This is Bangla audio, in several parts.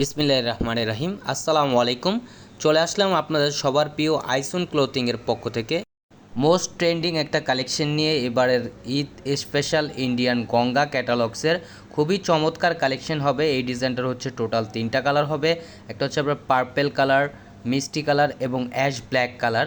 বিসমিল্লাহ রহমান রহিম। আসসালামু আলাইকুম। চলে আসলাম আপনাদের সবার প্রিয় আইসন ক্লোথিংয়ের পক্ষ থেকে। মোস্ট ট্রেন্ডিং একটা কালেকশন নিয়ে এবারের ঈদ স্পেশাল ইন্ডিয়ান গঙ্গা ক্যাটালগসের খুবই চমৎকার কালেকশন হবে। এই ডিজাইনটার হচ্ছে টোটাল তিনটা কালার হবে। একটা হচ্ছে আপনার পার্পেল কালার, মিষ্টি কালার এবং অ্যাশ ব্ল্যাক কালার।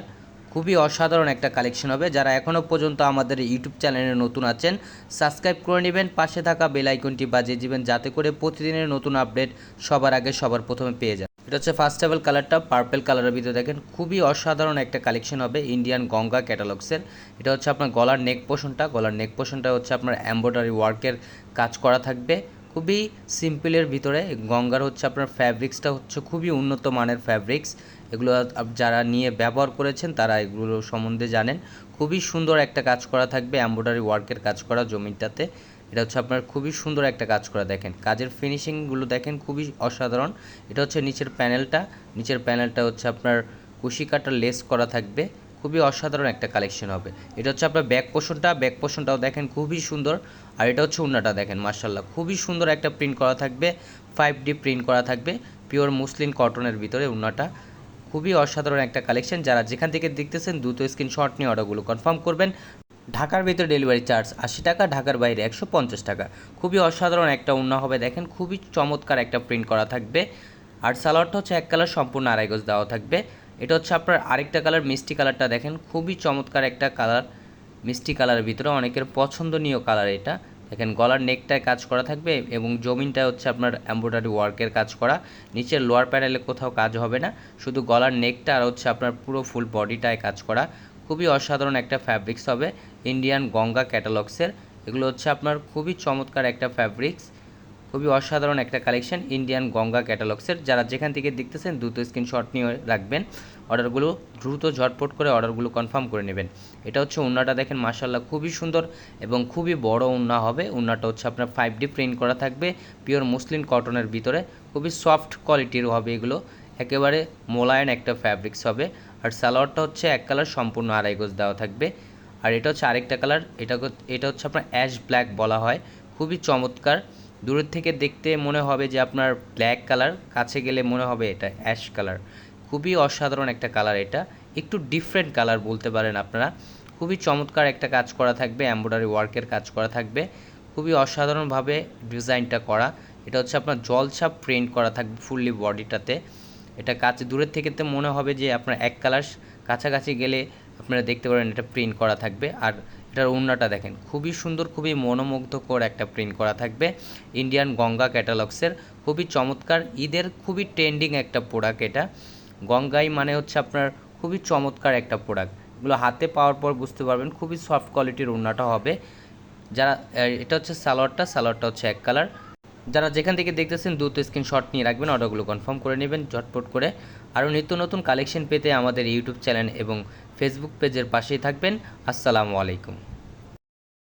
খুবই অসাধারণ একটা কালেকশন হবে। যারা এখনও পর্যন্ত আমাদের ইউটিউব চ্যানেলে নতুন আছেন সাবস্ক্রাইব করে নেবেন। পাশে থাকা বেল আইকনটি বাজিয়ে দিবেন, যাতে করে প্রতিদিনের নতুন আপডেট সবার আগে, সবার প্রথমে পেয়ে যান। এটা হচ্ছে ফার্স্ট টেবল কালারটা পার্পেল কালারের ভিতরে দেখেন, খুবই অসাধারণ একটা কালেকশন হবে ইন্ডিয়ান গঙ্গা ক্যাটালগসের এটা হচ্ছে আপনার গলার নেক পোষণটা গলার নেক পোষণটা হচ্ছে আপনার এম্ব্রয়ডারি ওয়ার্কের কাজ করা থাকবে। খুবই সিম্পলের ভিতরে, গঙ্গার হচ্ছে আপনার ফ্যাব্রিক্সটা হচ্ছে খুবই উন্নত মানের ফ্যাব্রিক্স এগুলো যারা নিয়ে ব্যবহার করেছেন তারা এগুলো সম্বন্ধে জানেন। খুবই সুন্দর একটা কাজ করা থাকবে এম্ব্রয়ডারি ওয়ার্কের কাজ করা জমিটাতে। এটা হচ্ছে আপনার খুবই সুন্দর একটা কাজ করা দেখেন। কাজের ফিনিশিংগুলো দেখেন খুবই অসাধারণ। এটা হচ্ছে নিচের প্যানেলটা। নিচের প্যানেলটা হচ্ছে আপনার কুশি কাটার লেস করা থাকবে। খুবই অসাধারণ একটা কালেকশন হবে। এটা হচ্ছে আপনার ব্যাক পোষণটা ব্যাক পোষণটাও দেখেন খুবই সুন্দর। আর এটা হচ্ছে উন্নাটা দেখেন মার্শাল্লাহ খুবই সুন্দর একটা প্রিন্ট করা থাকবে। ফাইভ ডি প্রিন্ট করা থাকবে। পিওর মুসলিন কটনের ভিতরে উন্নাটা। খুবই অসাধারণ একটা কালেকশন যারা যেখান থেকে দেখতেছেন, দ্রুত স্ক্রিনশট নিয়ে অর্ডারগুলো কনফার্ম করবেন। ঢাকার ভিতরে ডেলিভারি চার্জ আশি টাকা, ঢাকার বাইরে একশো পঞ্চাশ টাকা। খুবই অসাধারণ একটা উন্না হবে, দেখেন, খুবই চমৎকার একটা প্রিন্ট করা থাকবে। আর সালোয়ারটা হচ্ছে এক কালার সম্পূর্ণ আড়াই গজ দেওয়া থাকবে। এটা হচ্ছে আপনার আরেকটা কালার মিষ্টি কালারটা দেখেন, খুবই চমৎকার একটা কালার মিষ্টি কালারের ভিতরে অনেকের পছন্দনীয় কালার এটা। দেখেন, গলার নেকটায় কাজ করা থাকবে এবং জমিনটা হচ্ছে আপনার এমব্রয়ডারি ওয়ার্কের কাজ করা। নিচের লোয়ার প্যানেলে কোথাও কাজ হবে না, শুধু গলার নেকটা আর হচ্ছে আপনার পুরো ফুল বডিটায় কাজ করা। খুবই অসাধারণ একটা ফ্যাব্রিক্স হবে ইন্ডিয়ান গঙ্গা ক্যাটালগসের এগুলো হচ্ছে আপনার খুবই চমৎকার একটা ফ্যাব্রিক্স খুবই অসাধারণ একটা কালেকশন ইন্ডিয়ান গঙ্গা ক্যাটালগসের যারা যেখান থেকে দেখতেছেন, দ্রুত স্ক্রিনশট নিয়ে রাখবেন। অর্ডারগুলো দ্রুত ঝটপট করে অর্ডারগুলো কনফার্ম করে নেবেন। এটা হচ্ছে উন্নাটা দেখেন মাসাল্লাহ খুবই সুন্দর এবং খুবই বড় উন্না হবে। উন্নাটা হচ্ছে আপনার ফাইভ ডি প্রিন্ট করা থাকবে পিওর মুসলিন কটনের ভিতরে। খুবই সফট কোয়ালিটির হবে এগুলো। একেবারে মোলায়েন একটা ফ্যাব্রিক্স হবে। আর সালোয়ারটা হচ্ছে এক কালার, সম্পূর্ণ আড়াই গোজ দেওয়া থাকবে। আর এটা হচ্ছে আরেকটা কালার এটা এটা হচ্ছে আপনার অ্যাশ ব্ল্যাক বলা হয়। খুবই চমৎকার। দূরের থেকে দেখতে মনে হবে যে আপনার ব্ল্যাক কালার কাছে গেলে মনে হবে এটা অ্যাশ কালার খুবই অসাধারণ একটা কালার এটা। একটু ডিফারেন্ট কালার বলতে পারেন আপনারা। খুবই চমৎকার একটা কাজ করা থাকবে এমব্রয়ডারি ওয়ার্কের কাজ করা থাকবে। খুবই অসাধারণভাবে ডিজাইনটা করা। এটা হচ্ছে আপনার জলছাপ প্রিন্ট করা থাকবে ফুললি বডিটাতে। এটা কাছে দূরের থেকে তো মনে হবে যে আপনার এক কালার কাছাকাছি গেলে আপনারা দেখতে পারেন এটা প্রিন্ট করা থাকবে। আর এটার ওড়নাটা দেখেন। খুবই সুন্দর, খুবই মনোমুগ্ধকর একটা প্রিন্ট করা থাকবে। ইন্ডিয়ান গঙ্গা ক্যাটালগসের খুবই চমৎকার, ঈদের খুবই ট্রেন্ডিং একটা প্রোডাক্ট এটা। গঙ্গাই মানে হচ্ছে আপনার খুবই চমৎকার একটা প্রোডাক্ট এগুলো হাতে পাওয়ার পর বুঝতে পারবেন, খুবই সফট কোয়ালিটির ওড়নাটা হবে। যারা এটা হচ্ছে সালোয়ারটা সালোয়ারটা হচ্ছে এক কালার যারা যেখান থেকে দেখতেছেন, দ্রুত স্ক্রিনশট নিয়ে রাখবেন অর্ডারগুলো কনফার্ম করে নেবেন, ঝটপট করে। আরও নিত্য নতুন কালেকশন পেতে আমাদের ইউটিউব চ্যানেল এবং ফেসবুক পেজের পাশেই থাকবেন। আসসালামু আলাইকুম।